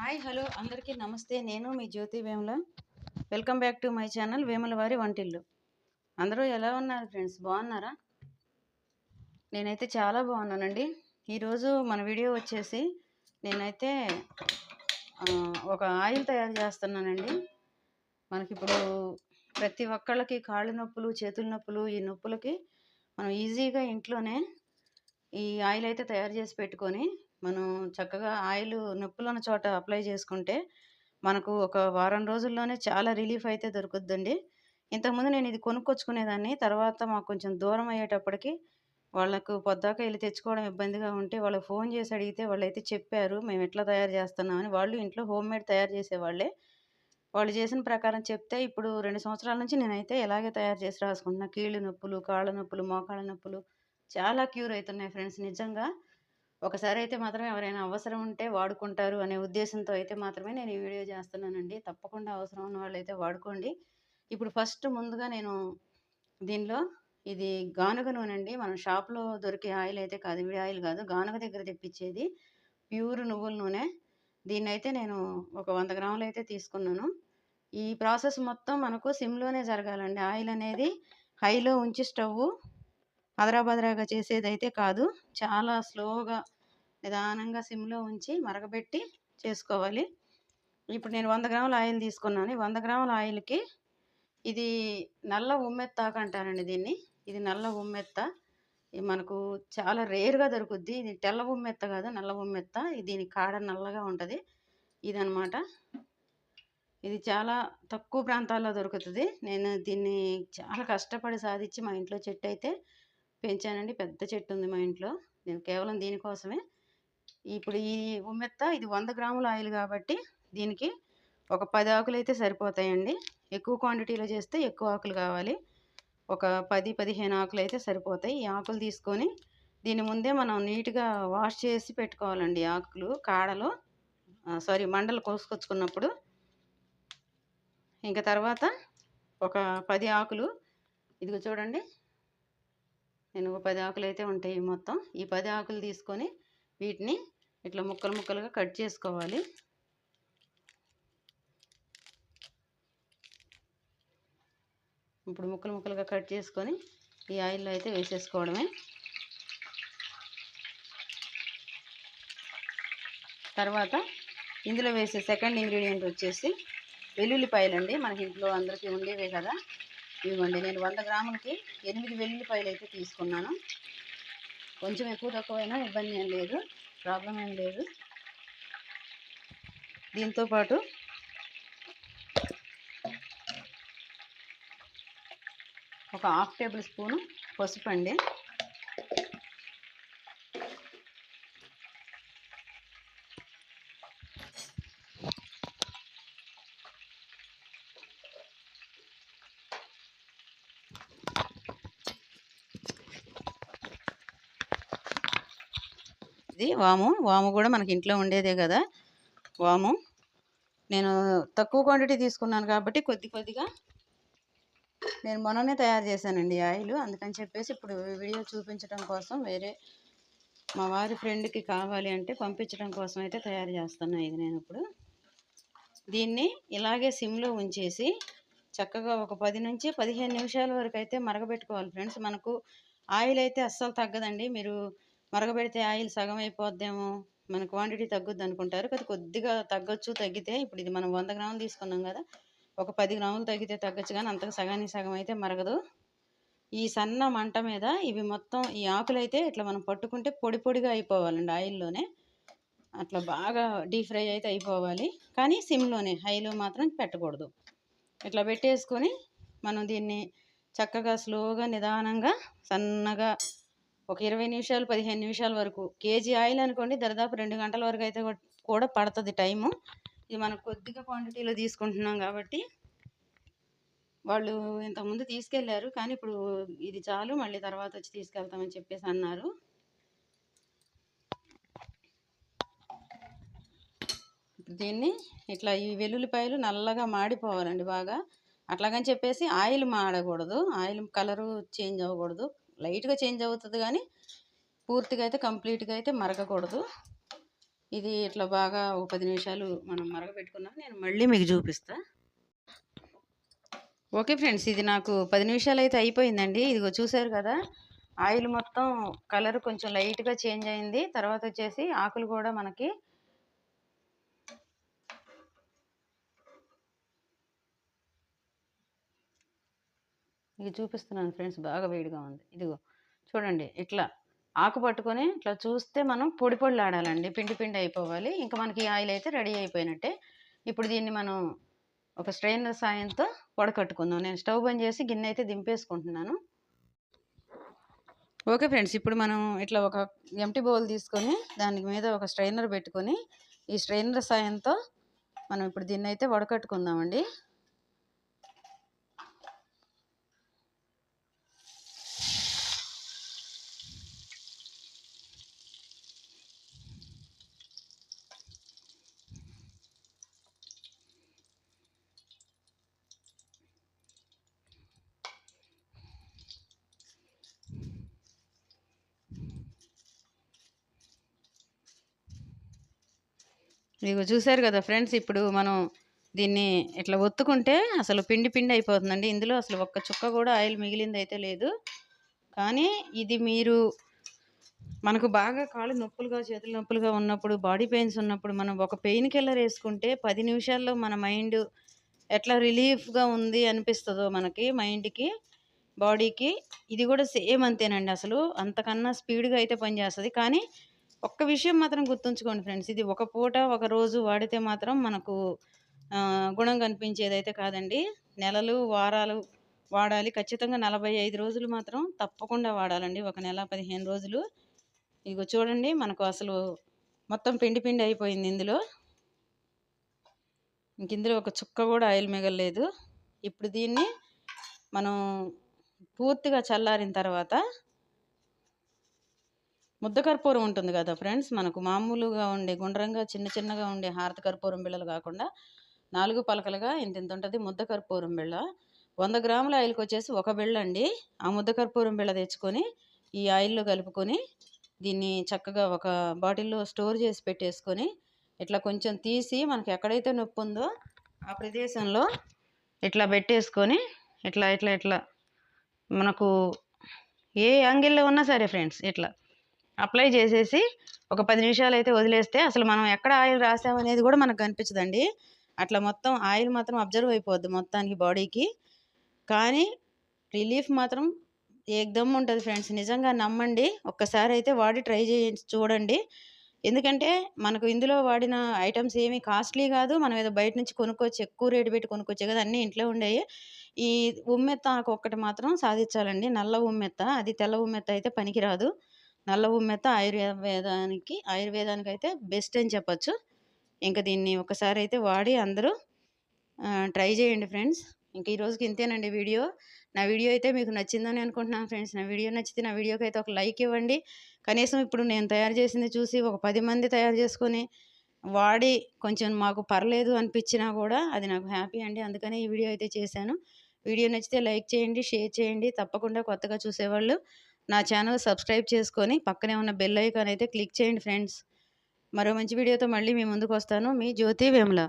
Hi hello అందరికీ నమస్తే. నేను మీ Jyothi Vemula. Welcome back to my channel Vemula వారి వంటిల్లు. అందరూ ఎలా ఉన్నారు ఫ్రెండ్స్? బాగున్నారా? నేనైతే చాలా బాగున్నానండి. ఈరోజు మన వీడియో వచ్చేసి నేనైతే ఒక ఆయిల్ తయారు చేస్తున్నానండి. మనకి ఇప్పుడు ప్రతి ఒక్కళ్ళకి కాళ్ళు నొప్పులు చేతుల నొప్పులు ఈ నొప్పులకి మనం ఈజీగా ఇంట్లోనే ఈ ఆయిల్ అయితే తయారు చేసి పెట్టుకొని మనం చక్కగా ఆయిల్ నొప్పులున్న చోట అప్లై చేసుకుంటే మనకు ఒక వారం రోజుల్లోనే చాలా రిలీఫ్ అయితే దొరుకుద్దండి. ఇంతకుముందు నేను ఇది కొనుక్కొచ్చుకునేదాన్ని తర్వాత మాకు కొంచెం దూరం అయ్యేటప్పటికి వాళ్ళకు పొద్దాక వెళ్ళి తెచ్చుకోవడం ఇబ్బందిగా ఉంటే వాళ్ళకి ఫోన్ చేసి అడిగితే వాళ్ళైతే చెప్పారు మేము ఎట్లా తయారు చేస్తున్నామని వాళ్ళు ఇంట్లో హోమ్ మేడ్ తయారు చేసేవాళ్ళే. వాళ్ళు చేసిన ప్రకారం చెప్తే ఇప్పుడు రెండు సంవత్సరాల నుంచి నేనైతే ఇలాగే తయారు చేసి రాసుకుంటున్నా. కీళ్ళు నొప్పులు కాళ్ళ నొప్పులు మోకాళ్ళ నొప్పులు చాలా క్యూర్ అవుతున్నాయి ఫ్రెండ్స్ నిజంగా. ఒకసారి అయితే మాత్రం ఎవరైనా అవసరం ఉంటే వాడుకుంటారు అనే ఉద్దేశంతో అయితే మాత్రమే నేను ఈ వీడియో చేస్తున్నానండి. తప్పకుండా అవసరం ఉన్న వాళ్ళు అయితే వాడుకోండి. ఇప్పుడు ఫస్ట్ ముందుగా నేను దీనిలో ఇది గానుగ నూనె అండి మనం షాప్లో దొరికే ఆయిల్ అయితే కాదు విడి ఆయిల్ కాదు. గానుగ దగ్గర తెప్పించేది ప్యూర్ నువ్వుల నూనె. దీన్ని అయితే నేను ఒక వంద గ్రాములు అయితే తీసుకున్నాను. ఈ ప్రాసెస్ మొత్తం మనకు సిమ్లోనే జరగాలండి. ఆయిల్ అనేది హైలో ఉంచి స్టవ్ అదరాబదరాగా చేసేదైతే కాదు. చాలా స్లోగా నిదానంగా సిమ్లో ఉంచి మరగబెట్టి చేసుకోవాలి. ఇప్పుడు నేను వంద గ్రాముల ఆయిల్ తీసుకున్నాను. వంద గ్రాముల ఆయిల్కి ఇది నల్ల ఉమ్మెత్తాకు అంటారండి దీన్ని. ఇది నల్ల ఉమ్మెత్త. ఇది మనకు చాలా రేర్గా దొరుకుద్ది. ఇది తెల్ల ఉమ్మెత్త కాదు నల్ల ఉమ్మెత్త. దీని కాడ నల్లగా ఉంటుంది. ఇదనమాట ఇది చాలా తక్కువ ప్రాంతాల్లో దొరుకుతుంది. నేను దీన్ని చాలా కష్టపడి సాధించి మా ఇంట్లో చెట్టు అయితే పెంచానండి. పెద్ద చెట్టు ఉంది మా ఇంట్లో. నేను కేవలం దీనికోసమే. ఇప్పుడు ఈ ఉమ్మెత్త ఇది వంద గ్రాముల ఆయిల్ కాబట్టి దీనికి ఒక పది ఆకులు అయితే సరిపోతాయండి. ఎక్కువ క్వాంటిటీలో చేస్తే ఎక్కువ ఆకులు కావాలి. ఒక పది పదిహేను ఆకులు అయితే సరిపోతాయి. ఈ ఆకులు తీసుకొని దీని ముందే మనం నీట్గా వాష్ చేసి పెట్టుకోవాలండి. ఆకులు కాడలు సారీ మండలు కోసుకొచ్చుకున్నప్పుడు. ఇంకా తర్వాత ఒక పది ఆకులు ఇదిగో చూడండి. నేను ఒక పది ఆకులు అయితే ఉంటాయి మొత్తం. ఈ పది ఆకులు తీసుకొని వీటిని ఇట్లా ముక్కలు ముక్కలుగా కట్ చేసుకోవాలి. ఇప్పుడు ముక్కలు ముక్కలుగా కట్ చేసుకొని ఈ ఆయిల్లో అయితే వేసేసుకోవడమే. తర్వాత ఇందులో వేసే సెకండ్ ఇంగ్రీడియంట్ వచ్చేసి వెల్లుల్లిపాయలు అండి మనకి ఇంట్లో అందరికీ ఉండేవే కదా. ఇవ్వండి నేను వంద గ్రాములకి ఎనిమిది వెల్లుల్లిపాయలు అయితే తీసుకున్నాను. కొంచెం ఎక్కువ తక్కువైనా ఇబ్బంది ఏం లేదు ప్రాబ్లం ఏం లేదు. దీంతోపాటు ఒక హాఫ్ టేబుల్ స్పూను పసుపు అండి. ఇది వాము వాము కూడా మనకి ఇంట్లో ఉండేదే కదా. వాము నేను తక్కువ క్వాంటిటీ తీసుకున్నాను కాబట్టి కొద్ది కొద్దిగా నేను మొన్ననే తయారు చేశానండి ఆయిల్. అందుకని చెప్పేసి ఇప్పుడు వీడియో చూపించడం కోసం వేరే మా వారి ఫ్రెండ్కి కావాలి అంటే పంపించడం కోసం అయితే తయారు చేస్తున్నా ఇది నేను ఇప్పుడు. దీన్ని ఇలాగే సిమ్లో ఉంచేసి చక్కగా ఒక పది నుంచి పదిహేను నిమిషాల వరకు అయితే మరగబెట్టుకోవాలి ఫ్రెండ్స్. మనకు ఆయిల్ అయితే అస్సలు తగ్గదండి. మీరు మరగబెడితే ఆయిల్ సగం అయిపోద్దేమో. మన క్వాంటిటీ తగ్గుద్ది అనుకుంటారు కదా కొద్దిగా తగ్గొచ్చు తగ్గితే ఇప్పుడు ఇది మనం వంద గ్రాములు తీసుకున్నాం కదా ఒక పది గ్రాములు తగ్గితే తగ్గచ్చు కానీ అంతకు సగానికి సగం అయితే మరగదు. ఈ సన్న మంట మీద ఇవి మొత్తం ఈ ఆకులు అయితే ఇట్లా మనం పట్టుకుంటే పొడి పొడిగా అయిపోవాలండి ఆయిల్లోనే. అట్లా బాగా డీప్ ఫ్రై అయితే అయిపోవాలి. కానీ సిమ్లోనే హైలో మాత్రం పెట్టకూడదు. ఇట్లా పెట్టేసుకొని మనం దీన్ని చక్కగా స్లోగా నిదానంగా సన్నగా ఒక ఇరవై నిమిషాలు పదిహేను నిమిషాల వరకు. కేజీ ఆయిల్ అనుకోండి దాదాపు రెండు గంటల వరకు అయితే కూడా- పడుతుంది టైము. ఇది మనం కొద్దిగా క్వాంటిటీలో తీసుకుంటున్నాం కాబట్టి వాళ్ళు ఇంతకుముందు తీసుకెళ్ళారు కానీ ఇప్పుడు ఇది చాలు మళ్ళీ తర్వాత వచ్చి తీసుకెళ్తామని చెప్పేసి అన్నారు. దీన్ని ఇట్లా ఈ వెల్లుల్లిపాయలు నల్లగా మాడిపోవాలండి బాగా. అట్లాగని చెప్పేసి ఆయిల్ మాడకూడదు. ఆయిల్ కలరు చేంజ్ అవ్వకూడదు. లైట్గా చేంజ్ అవుతుంది కానీ పూర్తిగా అయితే కంప్లీట్గా అయితే మరగకూడదు. ఇది ఇట్లా బాగా ఒక పది నిమిషాలు మనం మరగబెట్టుకున్నాం నేను మళ్ళీ మీకు చూపిస్తా. ఓకే ఫ్రెండ్స్ ఇది నాకు పది నిమిషాలు అయితే అయిపోయిందండి. ఇదిగో చూసారు కదా ఆయిల్ మొత్తం కలర్ కొంచెం లైట్గా చేంజ్ అయింది. తర్వాత వచ్చేసి ఆకులు కూడా మనకి మీకు చూపిస్తున్నాను ఫ్రెండ్స్ బాగా వేడిగా ఉంది. ఇదిగో చూడండి ఇట్లా ఆకు పట్టుకొని ఇట్లా చూస్తే మనం పొడి పొడిలు ఆడాలండి. పిండి పిండి అయిపోవాలి. ఇంకా మనకి ఆయిల్ అయితే రెడీ అయిపోయినట్టే. ఇప్పుడు దీన్ని మనం ఒక స్ట్రైనర్ సాయంతో వడకట్టుకుందాం. నేను స్టవ్ బంద్ చేసి గిన్నె అయితే దింపేసుకుంటున్నాను. ఓకే ఫ్రెండ్స్ ఇప్పుడు మనం ఇట్లా ఒక ఎంటీ బౌల్ తీసుకొని దాని మీద ఒక స్ట్రైనర్ పెట్టుకొని ఈ స్ట్రైనర్ సాయంతో మనం ఇప్పుడు దీన్ని అయితే వడకట్టుకుందామండి. మీకు చూసారు కదా ఫ్రెండ్స్ ఇప్పుడు మనం దీన్ని ఇట్లా ఒత్తుకుంటే అసలు పిండి పిండి అయిపోతుందండి. ఇందులో అసలు ఒక్క చుక్క కూడా ఆయిల్ మిగిలింది అయితే లేదు. కానీ ఇది మీరు మనకు బాగా కాళ్ళు నొప్పులుగా చేతులు నొప్పులుగా ఉన్నప్పుడు బాడీ పెయిన్స్ ఉన్నప్పుడు మనం ఒక పెయిన్ కిల్లర్ వేసుకుంటే పది నిమిషాల్లో మన మైండ్ ఎట్లా రిలీఫ్గా ఉంది అనిపిస్తుందో మనకి మైండ్కి బాడీకి ఇది కూడా సేమ్ అంతేనండి అసలు. అంతకన్నా స్పీడ్గా అయితే పనిచేస్తుంది కానీ ఒక్క విషయం మాత్రం గుర్తుంచుకోండి ఫ్రెండ్స్. ఇది ఒక పూట ఒక రోజు వాడితే మాత్రం మనకు గుణం కనిపించేదైతే కాదండి. నెలలు వారాలు వాడాలి. ఖచ్చితంగా నలభై ఐదు రోజులు మాత్రం తప్పకుండా వాడాలండి. ఒక నెల పదిహేను రోజులు. ఇగో చూడండి మనకు అసలు మొత్తం పిండి పిండి అయిపోయింది ఇందులో. ఇంక ఇందులో ఒక చుక్క కూడా ఆయిల్ మిగలలేదు. ఇప్పుడు దీన్ని మనం పూర్తిగా చల్లారిన తర్వాత ముద్ద కర్పూరం ఉంటుంది కదా ఫ్రెండ్స్ మనకు మామూలుగా ఉండే గుండ్రంగా చిన్న చిన్నగా ఉండే హారత కర్పూరం బిళ్ళలు కాకుండా నాలుగు పలకలుగా ఇంత ఇంత ఉంటుంది ముద్ద కర్పూరం బిళ్ళ. వంద గ్రాముల ఆయిల్కి వచ్చేసి ఒక బిళ్ళ అండి ఆ ముద్ద కర్పూరం బిళ్ళ తెచ్చుకొని ఈ ఆయిల్లో కలుపుకొని దీన్ని చక్కగా ఒక బాటిల్లో స్టోర్ చేసి పెట్టేసుకొని ఇట్లా కొంచెం తీసి మనకి ఎక్కడైతే నొప్పి ఉందో ఆ ప్రదేశంలో ఇట్లా పెట్టేసుకొని ఇట్లా ఇట్లా ఇట్లా మనకు ఏ యాంగిల్లో ఉన్నా సరే ఫ్రెండ్స్ ఇట్లా అప్లై చేసేసి ఒక పది నిమిషాలు అయితే వదిలేస్తే అసలు మనం ఎక్కడ ఆయిల్ రాసామనేది కూడా మనకు కనిపించదండి. అట్లా మొత్తం ఆయిల్ మాత్రం అబ్జర్వ్ అయిపోద్ది మొత్తానికి బాడీకి. కానీ రిలీఫ్ మాత్రం ఏదమ్ ఉంటుంది ఫ్రెండ్స్. నిజంగా నమ్మండి. ఒక్కసారి అయితే వాడి ట్రై చేయండి చూడండి. ఎందుకంటే మనకు ఇందులో వాడిన ఐటమ్స్ ఏమీ కాస్ట్లీ కాదు. మనం ఏదో బయట నుంచి కొనుక్కోవచ్చు ఎక్కువ రేటు పెట్టి కొనుక్కోవచ్చు కదా అన్నీ ఇంట్లో ఉండేవి. ఈ ఉమ్మెత్త ఆకు ఒక్కటి మాత్రం సాధించాలండి. నల్ల ఉమ్మెత్త అది తెల్ల ఉమ్మెత్త అయితే పనికిరాదు. నల్ల ఉమ్మెత్త ఆయుర్వేదానికి ఆయుర్వేదానికి అయితే బెస్ట్ అని చెప్పచ్చు. ఇంకా దీన్ని ఒకసారి అయితే వాడి అందరూ ట్రై చేయండి ఫ్రెండ్స్. ఇంక ఈరోజుకి ఇంతేనండి వీడియో. నా వీడియో అయితే మీకు నచ్చిందని అనుకుంటున్నాను ఫ్రెండ్స్. నా వీడియో నచ్చితే నా వీడియోకి అయితే ఒక లైక్ ఇవ్వండి. కనీసం ఇప్పుడు నేను తయారు చేసింది చూసి ఒక పది మంది తయారు చేసుకొని వాడి కొంచెం మాకు పర్లేదు అనిపించినా కూడా అది నాకు హ్యాపీ అండి. అందుకనే ఈ వీడియో అయితే చేశాను. వీడియో నచ్చితే లైక్ చేయండి షేర్ చేయండి. తప్పకుండా కొత్తగా చూసేవాళ్ళు నా ఛానల్ సబ్స్క్రైబ్ చేసుకొని పక్కనే ఉన్న బెల్ ఐకాన్ అయితే క్లిక్ చేయండి ఫ్రెండ్స్. మరో మంచి వీడియోతో మళ్ళీ మీ ముందుకు వస్తాను. మీ జ్యోతి వేముల.